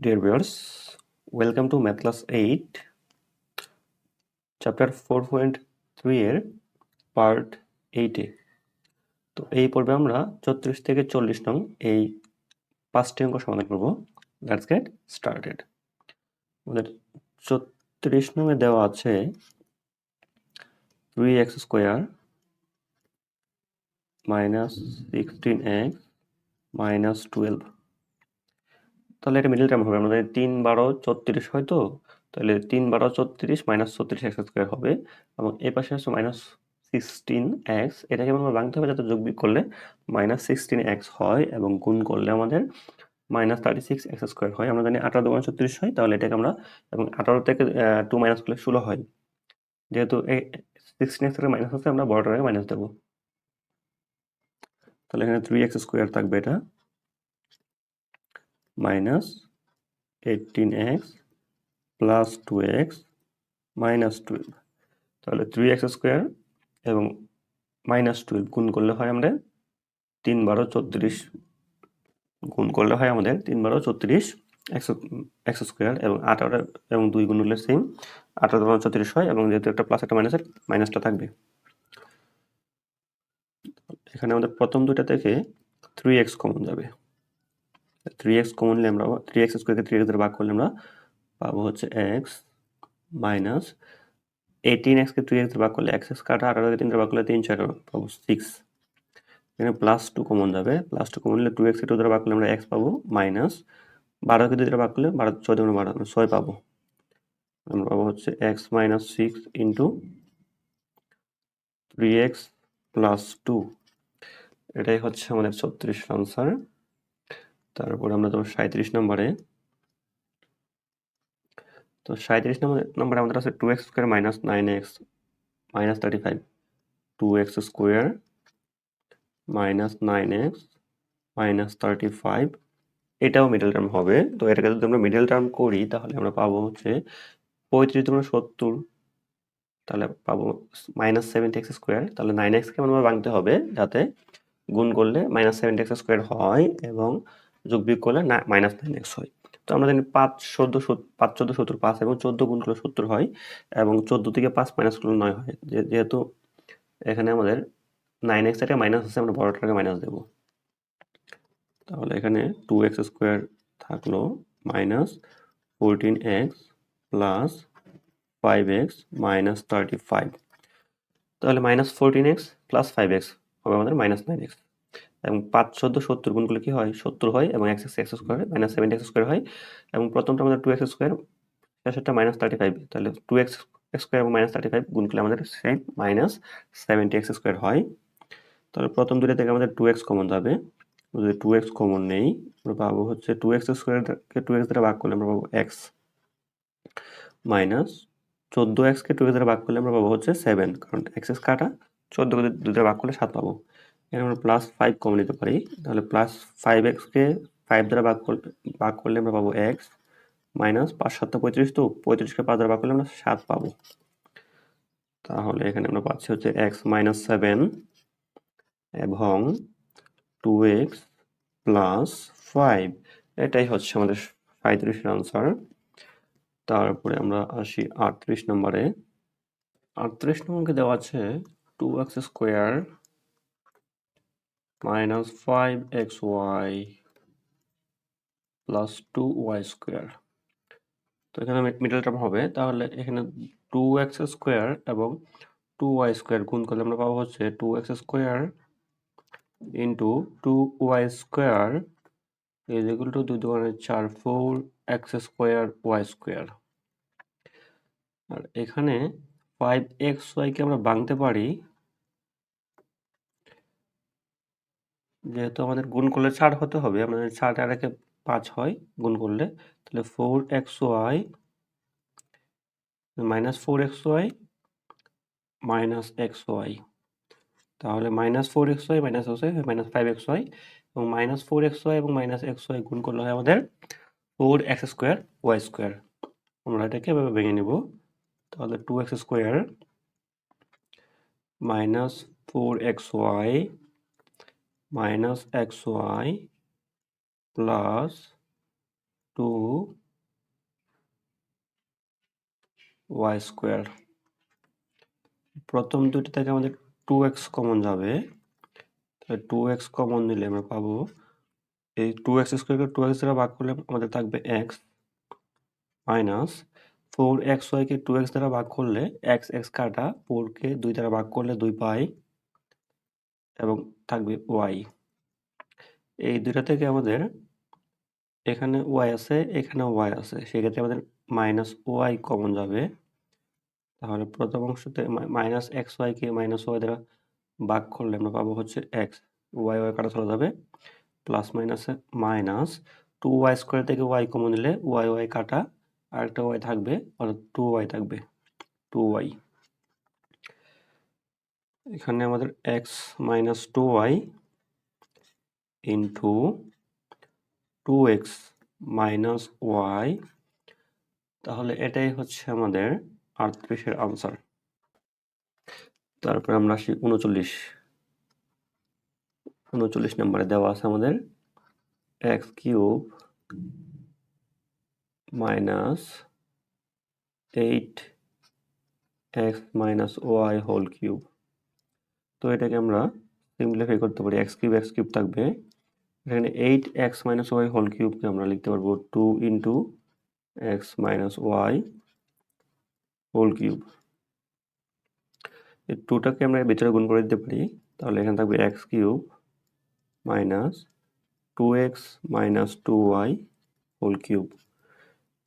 Dear viewers, welcome to Math Class 8, Chapter 4.3 এর part 8 এ তো এই পর্বে আমরা 34 থেকে 40 নং এই পাঁচটি অঙ্ক সমাধান করব। লেটস গেট স্টার্টেড আমাদের 34 নং এ দেওয়া আছে 3x square minus sixteen x minus twelve তাহলে এটা মিডল টার্ম হবে। আমাদের তিন বারো চৌত্রিশ হয় তো, তাহলে তিন বারো চৌত্রিশ মাইনাস ছত্রিশ এক্স স্কোয়ার হবে। এবং এই পাশে আছে মাইনাস সিক্সটিন এক্স এটাকে আমরা ভাঙতে হবে যাতে যোগ করলে মাইনাস সিক্সটিন এক্স হয় এবং গুণ করলে আমাদের minus thirty six x square হয়। আমরা জানি আঠারো দোকান ছত্রিশ হয়, তাহলে এটাকে আমরা এবং আঠারো থেকে টু মাইনাস করলে ষোলো হয়। যেহেতু সিক্সটিন এক্স থেকে মাইনাস আছে, আমরা বড়টাকে মাইনাস দেবো। তাহলে এখানে থ্রি এক্স স্কোয়ার থাকবে এটা। Minus eighteen x plus two x minus twelve. তাহলে থ্রি এক্স স্কোয়ার এবং মাইনাস টুয়েলভ গুণ করলে হয় আমাদের তিন বারো চৌত্রিশ। গুণ করলে হয় আমাদের তিন বারো চৌত্রিশ একশো একশো স্কোয়ার এবং আঠারো এবং দুই গুণ হলে সেম। আঠারো বারো চৌত্রিশ হয় এবং যেহেতু একটা প্লাস একটা মাইনাসের মাইনাসটা থাকবে। এখানে আমাদের প্রথম দুইটা থেকে থ্রি এক্স কমন যাবে। থ্রি এক্স কমন নিলে আমরা থ্রি এক্স স্কোয়ারকে থ্রি এক্স ভাগ করলে আমরা পাবো হচ্ছে এক্স মাইনাস এইটিন এক্সকে থ্রি এক্স ভাগ করলে এক্স এক্স কাটা আঠারোকে তিন ভাগ করলে তিন চার, পাবো সিক্স এখানে প্লাস টু কমন যাবে প্লাস টু কমন নিলে টু এক্স টু দ্বারা ভাগ করলে আমরা এক্স পাবো মাইনাস বারোকে দুই দ্বারা ভাগ করলে বারো ছয় দ্বারা বারো, ছয় পাবো। আমরা পাবো হচ্ছে x minus six into three x plus two এটাই হচ্ছে আমাদের ছত্রিশ আনসার তারপর আমরা যাব সাঁত্রিশ নম্বরে। তো সাঁত্রিশ নম্বর, নম্বরে আমাদের আছে two x square minus nine x minus thirty five two x square minus nine x minus thirty five এটাও মিডল টার্ম হবে। তো এটাকে যদি আমরা মিডল টার্ম করি, তাহলে আমরা পাবো হচ্ছে পঁয়ত্রিশ দুগুণ সত্তর, তাহলে পাবো মাইনাস সেভেন্টি এক্স স্কোয়ার তাহলে নাইন এক্সকে আমরা ভাঙতে হবে যাতে গুণ করলে মাইনাস সেভেন্টি এক্স স্কোয়ার হয় এবং যোগ বিয়োগ করলে মাইনাস নাইন এক্স হয়। তো আমরা জানি পাঁচ, চোদ্দ পাঁচ, চোদ্দ, সত্তর, পাঁচ এবং চোদ্দ গুণ করলে সত্তর হয় এবং চোদ্দ থেকে পাঁচ মাইনাস করলে নয় হয়। যেহেতু এখানে আমাদের নাইন এক্স থেকে মাইনাস আছে, আমরা বড়টাকে মাইনাস দেবো। তাহলে এখানে টু এক্স স্কোয়ার থাকল minus fourteen x plus five x minus thirty five তাহলে minus fourteen x plus five x হবে আমাদের মাইনাস নাইন এক্স এবং পাঁচ চোদ্দ সত্তর গুণগুলো কি হয়? সত্তর হয় এবং x x x square minus seventy x square হয় এবং প্রথমটা আমাদের টু এক্স স্কোয়ার শেষেরটা মাইনাস থার্টি ফাইভ তাহলে টু এক্স স্কোয়ার এবং মাইনাস থার্টি ফাইভ গুণ করলে আমাদের same minus seventy x square হয়। তাহলে প্রথম দুটো থেকে আমাদের টু এক্স কমন যাবে। যদি টু এক্স কমন নেই, আমরা পাবো হচ্ছে টু এক্স স্কোয়ারকে টু এক্স দ্বারা ভাগ করলে আমরা পাবো এক্স মাইনাস চোদ্দ এক্সকে টু এক্স দ্বারা ভাগ করলে আমরা পাবো হচ্ছে সেভেন কারণ এক্স এক্স কাটা চোদ্দোকে দ্বারা ভাগ করলে সাত পাবো। এখানে আমরা প্লাস ফাইভ কমে নিতে পারি। তাহলে প্লাস ফাইভ এক্সকে ফাইভ দ্বারা ভাগ করলে ভাগ করলে আমরা পাবো এক্স মাইনাস পাঁচ সাতটা পঁয়ত্রিশ, তো পঁয়ত্রিশকে পাঁচ দ্বারা ভাগ করলে আমরা সাত পাবো। তাহলে এখানে আমরা পাচ্ছি হচ্ছে এক্স মাইনাস সেভেন এবং টু এক্স প্লাস ফাইভ এটাই হচ্ছে আমাদের সাঁত্রিশের আনসার তারপরে আমরা আসি আটত্রিশ নম্বরে। আটত্রিশ নম্বরকে দেওয়া আছে two x square x y plus two y square. তো এখানে মিডল টার্ম হবে, তাহলে এখানে টু এক্স স্কোয়ার এবং টু ওয়াই স্কোয়ার গুণ করলে আমরা পাবো হচ্ছে two x square into two y square is equal to দুই দোকানে চার four x square y square. আর এখানে ফাইভ এক্স ওয়াইকে আমরা ভাঙতে পারি যেহেতু আমাদের গুণ করলে চার হতে হবে, আমাদের চার আর একে পাঁচ হয় গুণ করলে, তাহলে four x y minus four x y minus x y তাহলে minus four x y minus x y minus five x y এবং মাইনাস ফোর এক্স ওয়াই এবং মাইনাস এক্স ওয়াই গুণ করলে হয় আমাদের four x square y square আমরা এটাকে এভাবে ভেঙে নেব, তাহলে two x square minus four x y x y plus two y square প্রথম দুটি থেকে আমাদের টু এক্স কমন যাবে। তাহলে টু এক্স কমন নিলে আমরা পাবো এই টু এক্স স্কোয়ারকে টু এক্স দ্বারা ভাগ করলে আমাদের থাকবে এক্স মাইনাস ফোর এক্স ওয়াইকে টু এক্স দ্বারা ভাগ করলে এক্স এক্স কাটা ফোরকে দুই দ্বারা ভাগ করলে দুই পাই। এবং থাকবে ওয়াই এই দুটা থেকে আমাদের এখানে ওয়াই আছে, এখানে ওয়াই আছে। সেক্ষেত্রে আমাদের মাইনাস ওয়াই কমন যাবে। তাহলে প্রথম অংশতে মাইনাস এক্স ওয়াইকে মাইনাস ওয়াই দ্বারা ভাগ করলে আমরা পাবো হচ্ছে এক্স ওয়াই ওয়াই কাটা চলে যাবে। প্লাস মাইনাসে মাইনাস টু ওয়াই স্কোয়ার থেকে ওয়াই কমন নিলে ওয়াই ওয়াই কাটা। আর একটা ওয়াই থাকবে, অর্থাৎ টু ওয়াই থাকবে টু ওয়াই এখানে আমাদের x minus two y into two x minus y তাহলে এটাই হচ্ছে আমাদের আটত্রিশের আনসার তারপর আমরা আসি উনচল্লিশ। উনচল্লিশ নম্বরে দেওয়া আছে আমাদের x cube minus eight x minus y whole cube তো এটাকে আমরা সিম্পলিফাই করতে পারি। এক্স কিউব এক্স কিউব থাকবে। এখানে eight x minus y whole কিউবকে আমরা লিখতে পারব two into x minus y whole cube এই টুটাকে আমরা ভিতরে গুণ করে দিতে পারি। তাহলে এখানে থাকবে x cube minus two x minus two y whole cube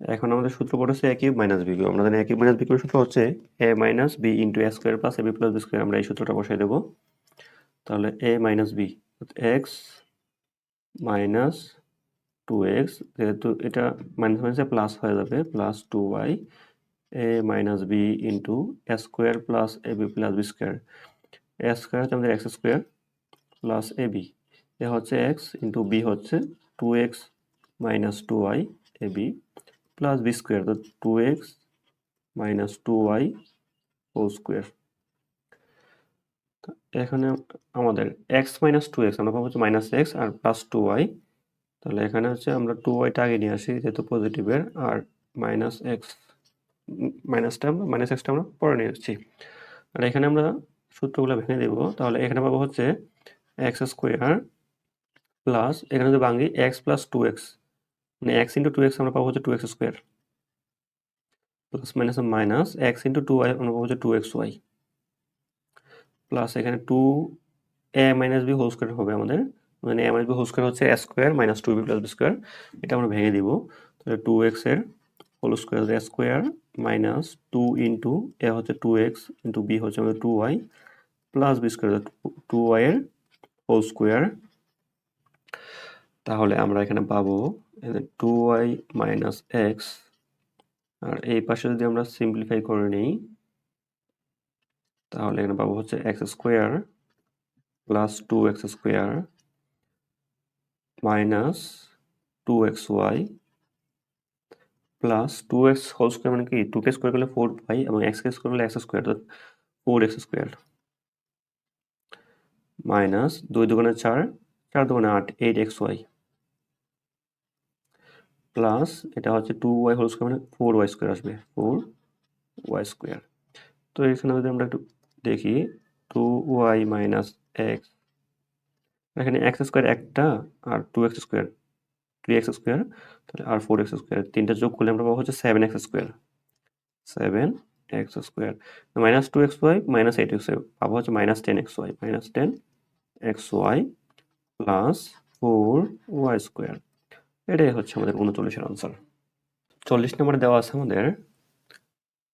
এখন আমাদের সূত্র পড়েছে a cube minus b cube. আমরা জানি a cube minus b cube সূত্র হচ্ছে a minus b into a square plus a b plus b square আমরা এই সূত্রটা বসাই দেবো। তাহলে a minus b x minus two x যেহেতু এটা মাইনাস মাইনাসে প্লাস হয়ে যাবে plus two y a minus b into a square plus a b plus b square a square হচ্ছে আমাদের x square plus a b a হচ্ছে x into b হচ্ছে two x minus two y a b plus b square তো two x minus two y whole square এখানে আমাদের x minus two x আমরা পাবো হচ্ছে মাইনাস এক্স আর plus two y তাহলে এখানে হচ্ছে আমরা টু ওয়াইটা আগে নিয়ে আসি, যেহেতু পজিটিভের আর মাইনাস এক্স মাইনাসটা আমরা মাইনাস এক্সটা আমরা পরে নিয়ে আসছি। আর এখানে আমরা সূত্রগুলো ভেঙে দেব, তাহলে এখানে পাবো হচ্ছে এক্স স্কোয়ার প্লাস এখানে যদি ভাঙি এক্স প্লাস টু এক্স মানে এক্স ইন্টু টু এক্স আমরা পাবো হচ্ছে two x square plus minus minus x into two y আমরা পাবো হচ্ছে টু এক্স ওয়াই প্লাস এখানে two a minus b whole square হবে আমাদের। মানে a minus b whole square হচ্ছে a square minus two b plus b square এটা আমরা ভেঙে দিব। তাহলে টু এক্সের whole square a square minus two into a হচ্ছে টু এক্স ইন্টু বি হচ্ছে আমাদের two y plus b square two y এর হোল স্কোয়ার তাহলে আমরা এখানে পাবো টু ওয়াই মাইনাস এক্স আর এই পাশে যদি আমরা সিম্পলিফাই করে নিই, তাহলে এখানে পাবো হচ্ছে x square plus two x square minus two x y plus two x whole square মানে কি? টু কে স্কোয়ার করলে ফোর পাই এবং এক্স কে স্কোয়ার করলে এক্স স্কোয়ার তো ফোর এক্স স্কোয়ার মাইনাস দুই দুগুণে চার চার দুগুণে আট এইট এক্স ওয়াই প্লাস এটা হচ্ছে টু ওয়াই হোল স্কোয়ার মানে ফোর ওয়াই স্কোয়ার আসবে ফোর ওয়াই স্কোয়ার তো এখানে যদি আমরা একটু দেখি টু ওয়াই মাইনাস এক্স এখানে এক্স স্কোয়ার একটা আর two x square three x square তাহলে আর ফোর এক্স স্কোয়ার তিনটা যোগ করলে আমরা পাবো হচ্ছে seven x square seven x square minus two x y minus eight x y পাবো হচ্ছে minus ten x y minus ten x y plus four y square এটাই হচ্ছে আমাদের উনচল্লিশের আনসার চল্লিশ নম্বরে দেওয়া আছে আমাদের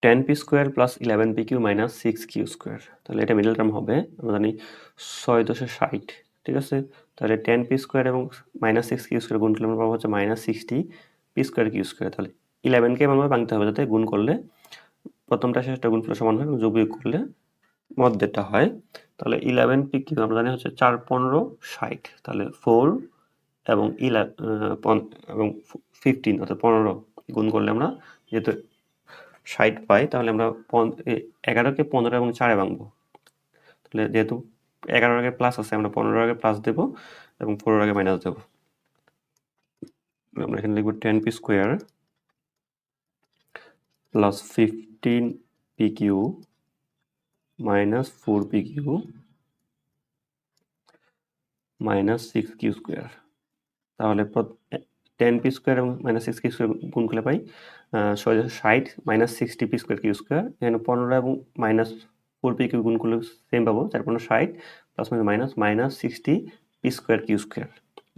ten p square plus eleven p q minus six q square তাহলে এটা মিডল টার্ম হবে, আমরা জানি ছয় দশে ষাট, ঠিক আছে? তাহলে টেন পি স্কোয়ার এবং মাইনাস সিক্স কিউ স্কোয়ার গুণ করলে আমরা পাবো হচ্ছে minus sixty p square q square তাহলে ইলেভেনকে এমনভাবে ভাঙতে হবে যাতে গুণ করলে প্রথমটা শেষটা গুণ করলে সমান হয় এবং যোগ বিয়োগ করলে মধ্যেটা হয়। তাহলে ইলেভেন পি কিউ আমরা জানি হচ্ছে চার পনেরো ষাট, তাহলে ফোর এবং ইলে এবং ফিফটিন অর্থাৎ পনেরো গুণ করলে আমরা যেহেতু ষাট পাই, তাহলে আমরা এগারোকে পনেরো এবং চারে ভাঙবো। তাহলে যেহেতু এগারোর আগে প্লাস আছে, আমরা পনেরোর আগে প্লাস দেবো এবং পনেরোর আগে মাইনাস দেবো। আমরা এখানে লিখব ten p square plus fifteen p q minus four p q minus six q square তাহলে টেন পি স্কোয়ার এবং মাইনাস সিক্স কি স্কোয়ার গুণ করলে পাই ষাট minus sixty p square q square এখানে পনেরো এবং মাইনাস ফোর পি কিউ গুণ করলে সেম পাবো, চার পনেরো ষাট plus minus minus sixty p square q square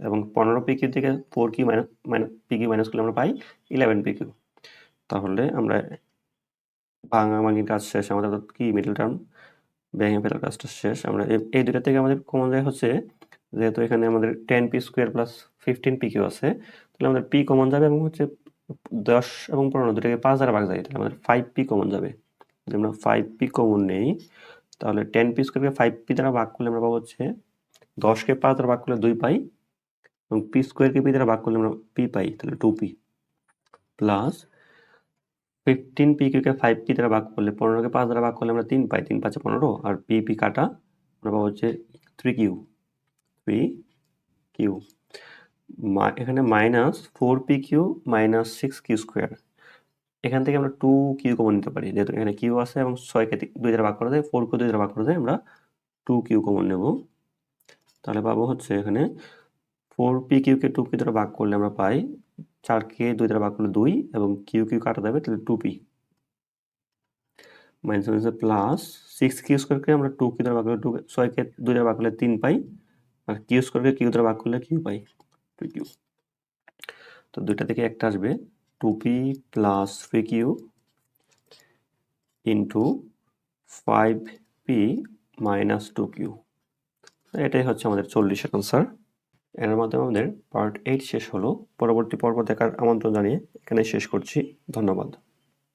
এবং পনেরো পি কিউ থেকে four q minus minus p q minus করলে আমরা পাই ইলেভেন পি কিউ তাহলে আমরা ভাঙাভাঙির কাজ শেষ, আমাদের কি মিডল টার্ম ভেঙে ফেলার কাজটা শেষ। আমরা এই দুটা থেকে আমাদের কমন যায় হচ্ছে যেহেতু এখানে আমাদের ten p square plus fifteen p q আছে, তাহলে আমাদের পি কমন যাবে এবং হচ্ছে দশ এবং পনেরো দুটাকে পাঁচ দ্বারা ভাগ যায়, তাহলে আমাদের ফাইভ পি কমন যাবে। যদি আমরা ফাইভ পি কমন নেই, তাহলে টেন পি স্কোয়ারকে ফাইভ পি দ্বারা ভাগ করলে আমরা পাবো হচ্ছে দশকে পাঁচ দ্বারা ভাগ করলে দুই পাই এবং পি স্কোয়ারকে পি দ্বারা ভাগ করলে আমরা পি পাই, তাহলে two p plus fifteen p কিউকে five p দ্বারা ভাগ করলে পনেরোকে পাঁচ দ্বারা ভাগ করলে আমরা তিন পাই, তিন পাঁচে পনেরো, আর পি পি কাটা আমরা পাবো হচ্ছে থ্রি কিউ। Three q. এখানে minus four p q minus six q square এখান থেকে আমরা টু কিউ কমন নিতে পারি, যেহেতু এখানে কিউ আছে এবং ছয়কে দুই দ্বারা ভাগ করা যায় ফোর কিউ দুই দ্বারা ভাগ করা যায় আমরা টু কিউ কমন নেব। তাহলে পাবো হচ্ছে এখানে ফোর পি কিউকে টু কিউ দ্বারা ভাগ করলে আমরা পাই চারকে দুই দ্বারা ভাগ করলে দুই এবং কিউ কিউ কাটা যাবে তাহলে two p. Minus minus plus six q স্কোয়ারকে আমরা টু কিউ দ্বারা ভাগ করলে টু ছয়কে দুই দ্বারা ভাগ করলে তিন পাই। আর কিউ স্কোয়ারকে কিউ দ্বারা ভাগ করলে কিউ পাই টু কিউ তো দুইটা থেকে একটা আসবে। Two p plus three q into five p minus two q এটাই হচ্ছে আমাদের চল্লিশের আনসার এর মাধ্যমে আমাদের পার্ট এইট শেষ হলো। পরবর্তী পর্ব দেখার আমন্ত্রণ জানিয়ে এখানে শেষ করছি। ধন্যবাদ।